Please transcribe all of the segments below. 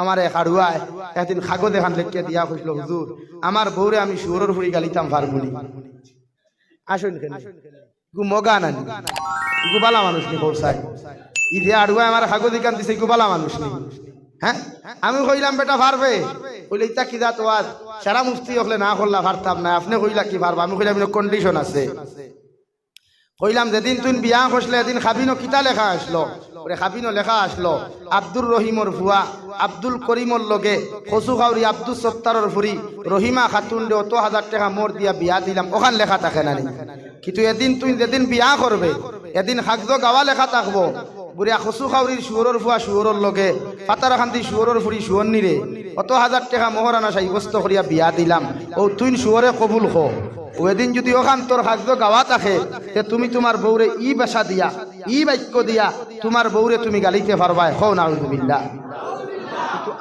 আমার এক হাড়ুয়ায় একদিন খাগো দেখান লেখিয়া দিয়া কইছিল, হুজুর, আমার বউরে আমি শুয়োরের ফুড়ি গালিতাম ফার্মুনি। আসুন মগা নানি। গু বালা মানুষ নি কৌসাই। ই যে আড়ুয়ায় আমার খাগো দিকান দিছে গু বালা মানুষ নি। হ্যাঁ? আমি কইলাম, বেটা পারবে কইলে, ইতা কি দাঁত ওয়াজ? সারা মুফতি হলে না করলা পারতাম না। আপনি কইলা কি পারবা আমি কইলাম কন্ডিশন আছে। কইলাম, যেদিন তুই বিয়া করছিলে, এদিন খাবিনো কিতা লেখা আসলো? ওরে খাবিনো লেখা আসলো। আব্দুর রহিমর ভুয়া, আব্দুল করিমর লগে কচু খাউরি আব্দুল সত্তারর ফুরি রহিমা খাতুন দে অত হাজার টাকা মোর দিয়া বিয়া দিলাম, ওখান লেখা থাকে না কিন্তু এদিন তুই যেদিন বিয়া করবে, এদিন খাদ্য গাওয়া লেখা থাকব। বুড়িয়া কচু খাউরির শুয়রের ফুয়া শুয়রের লগে পাতার খান্তি শুয়রের ফুরি শুয়র নিরে অত হাজার টাকা মোহরানা সাব্যস্ত করিয়া বিয়া দিলাম। ও তুই শুয়রে কবুল খো ওদিন যদি ওখান তোর খাদ্য গাওয়া থাকে তে তুমি তোমার বউরে ই বেসা দিয়া, ই বাক্য দিয়া তোমার বউরে তুমি গালিতে পারবা হো না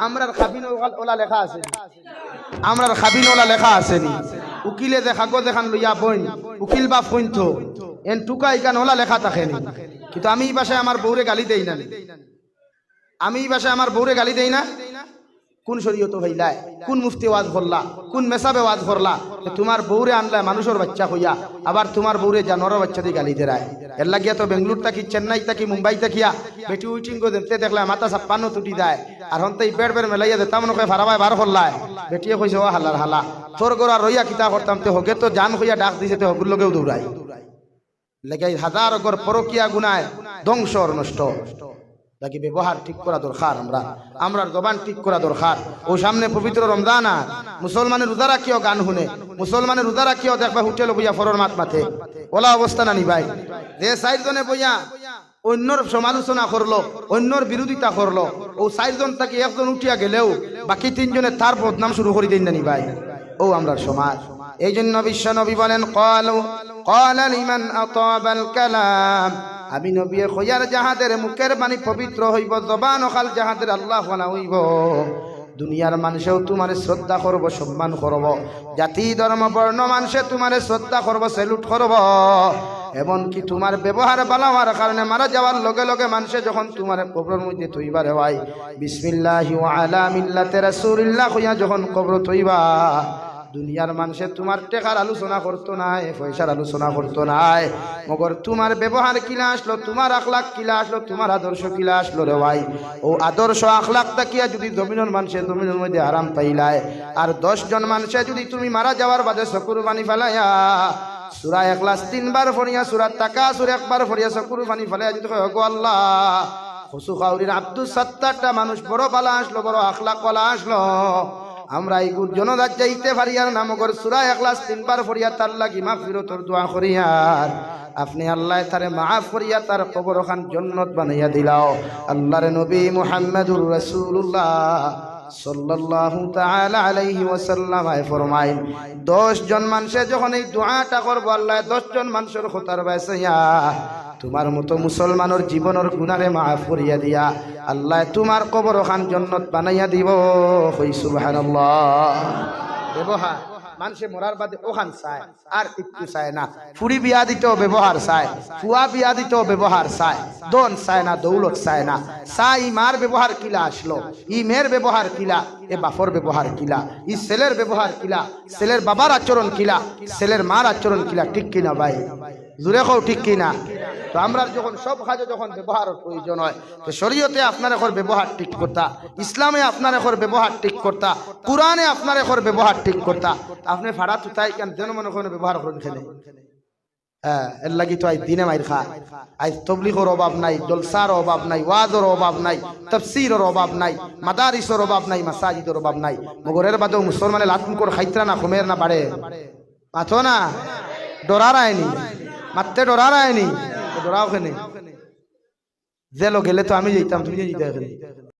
আমরার খাবিন ওলা লেখা আছে আমরার খাবিন ওলা লেখা আছে নি? উকিলে দেখা গো দেখান লইয়া বইন, উকিল বা ফইন তো এন টুকা ইকান ওলা লেখা থাকে নি? কিন্তু আমি এই বাসায় আমার বউরে গালি দেই না আমি এই বাসায় আমার বউরে গালি দেই না। কোন শরীয়ত হইলাই কোন মুফতি ওয়াজ করলা, কোন মেসাবে ওয়াজ করলা, যে তোমার বউরে আনলা মানুষের বাচ্চা হইয়া, আবার তোমার বউরে জানোয়ারের বাচ্চা দিয়ে গালি দেরায়। এর লাগিয়া তো বেঙ্গলোর থাকি চেন্নাই থাকি মুম্বাই থাকিয়া বেটি উইটিং গো দেখতে দেখলে মাথা ছাপ্পান্ন তুটি দেয়। আর হন্তে বেড় বেড় মেলাইয়া দে, তামন কয়ে ফারাবাই বার করলায়। বেটিয়ে কইছে, ও হালার হালা, তোর গোড়া রইয়া কিতা করতাম তে হকে তো জান হইয়া ডাক দিছে তে, হগুর লগেও দৌড়ায়। লেগাই হাজার গর পরকিয়া গুনায় ধ্বংস নষ্ট। নাকি ব্যবহার ঠিক করা দরকার আমরা। আমরার জবান ঠিক করা দরকার। ও সামনে পবিত্র রমজান আর মুসলমানের রোজা রাখিও গান শুনে, মুসলমানের রোজা রাখিও দেখবা হোটেল বইয়া ফরর মাত মাথে ওলা অবস্থা না নিবাই যে চারজনে বইয়া অন্যর সমালোচনা করল অন্যর বিরোধিতা করল, ও চারজন তাকে একজন উঠিয়া গেলেও বাকি তিনজনে তার বদনাম শুরু করে দিন না নিবাই ও আমরার সমাজ। এই জন্য বিশ্ব নবী বলেন কল আমি নবী খয়ার যাহাদের মুখের বাণী পবিত্র হইব, জবান অকাল যাহাদের আল্লাহ হইব। দুনিয়ার মানুষেও তোমার শ্রদ্ধা করব, সম্মান করব। জাতি, ধর্ম, বর্ণ, মানুষে তোমার শ্রদ্ধা করব, সেলুট করব। এমনকি তোমার ব্যবহার ভালো কারণে মারা যাওয়ার লগে লগে মানুষে যখন তোমার কবরের মধ্যে তৈবার হয়, বিসমিল্লাহ আলা মিল্লাতে রাসূলিল্লাহ হইয়া যখন কবর তৈবা দুনিয়ার মানুষে তোমার টেকার আলোচনা করতো নাই, পয়সার আলোচনা করতো নাই। মগর তোমার ব্যবহার কিলা আসলো, তোমার আখলাক কিলা আসলো, তোমার আদর্শ কিলা আসলো রে ভাই। ও আদর্শ আখলাক তাকিয়া যদি জমিনের মানুষে জমিনের মধ্যে আরাম পাইলায়, আর দশ জন মানুষে যদি তুমি মারা যাওয়ার বাদে চকুর পানি ফেলাইয়া, সুরা একলাস তিনবার ফরিয়া সুরা টাকা সুর একবার ফরিয়া চকুর পানি ফেলাইয়া যদি গো আল্লাহ হসু খাউরির আব্দুল সত্তারটা মানুষ বড় পালা আসলো, বড় আখলাক পালা আসলো। আমরা এই জনদার যাইতে পারি আর নামগর সুরা একলাস তিনবার ফরিয়া তার লাগি মা ফিরতর দোয়া করিয়ার আপনি আল্লাহ তারে মা করিয়া তার কবর খান জন্নত বানাইয়া দিলাও। আল্লাহর নবী মুহাম্মদুর রাসূলুল্লাহ। সাল্লাল্লাহু তাআলা আলাইহি ওয়াসাল্লাম আয় ফরমাইন 10 জন মানুষে যখন এই দোয়াটা করব, আল্লাহ 10 জন মানুষের খতার বাইসাইয়া তোমার মতো মুসলমানের জীবনের গুণারে মাফ করিয়া দিয়া, আল্লাহ তোমার কবর খান জন্নত বানাইয়া দিব হই সুবহানাল্লাহ। ব্যবহার। মানুষে মরার বাদে ওখান চায়, আর একটু চায় না। ফুরি বিয়া দিতেও ব্যবহার চায়, ফুয়া বিয়া দিতেও ব্যবহার চায়, দন চায় না, দৌলত চায় না। চাই মার ব্যবহার কিলা আসলো, ই মেয়ের ব্যবহার কিলা, এ বাপর ব্যবহার কিলা, ই ছেলের ব্যবহার কিলা, ছেলের বাবার আচরণ কিলা, ছেলের মার আচরণ কিলা, ঠিক কিনা ভাই? জুড়ে কও ঠিক কিনা? তো আমরা যখন সব কাজে যখন ব্যবহারের প্রয়োজন হয়, তো শরীয়তে আপনার এখন ব্যবহার ঠিক করতা, ইসলামে আপনার এখন ব্যবহার ঠিক করতা, কোরআনে আপনার এখন ব্যবহার ঠিক করতা। আপনি ফাড়া তুতাই কেন? যেন মনে করেন ব্যবহার করেন খেলে। হ্যাঁ এর লাগি তো আজ দিনে মাইর খা। আজ তবলিগর অভাব নাই, জলসার অভাব নাই, ওয়াজর অভাব নাই, তফসিরের অভাব নাই, মাদারিসের অভাব নাই, মাসাজিদের অভাব নাই। মগরের বাদেও মুসলমানে লাতুন করে খাইতরা না কমের না বাড়ে। পাথো না? ডরার আয়নি মারতে ডরার আয়নি ডরাও ওখানে জেলো গেলে তো আমি যেতাম তুমি যেতে